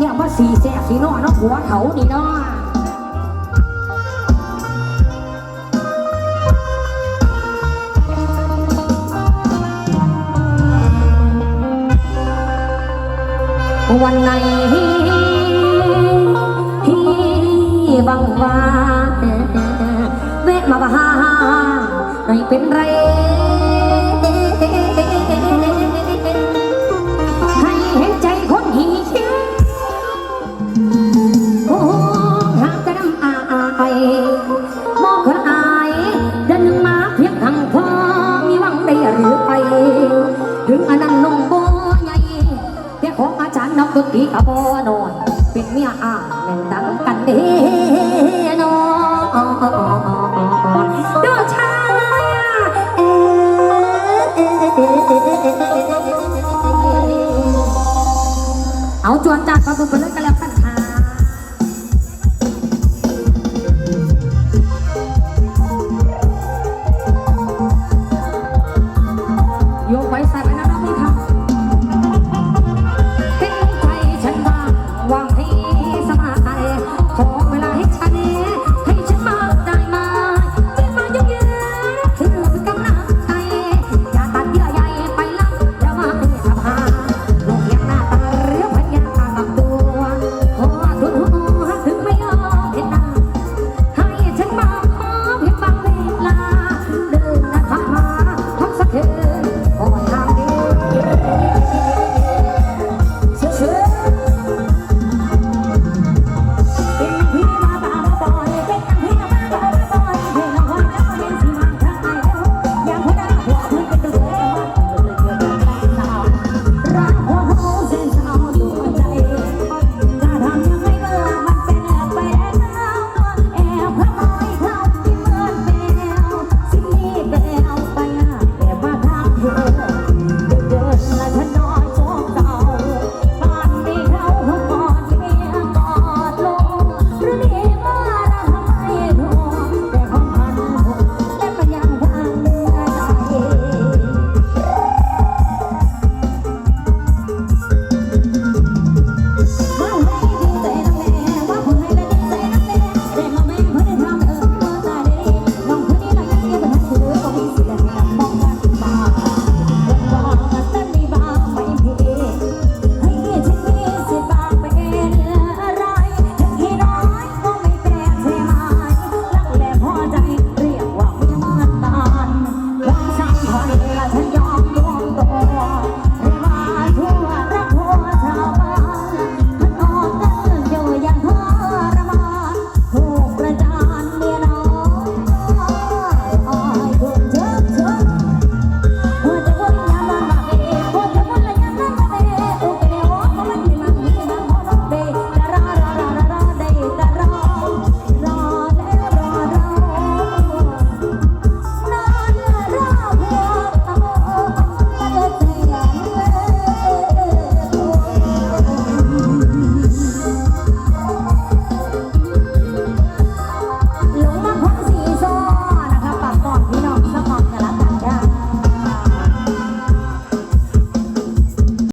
เนี่ยมาสีแสบสีนอเนาะหัวเขานี่เนาะวันไหนที่บังว่าแวะมาบ้าไม่เป็นไร ไปมองคนอายเดินมาเพียงทางพอมีหวังได้หรือไป ถึงอันนั้นนงโบใหญ่เพียงของอาจารย์นักดนตรีกับบอนอนเป็นเมียอ่าแม่นดังกันเด้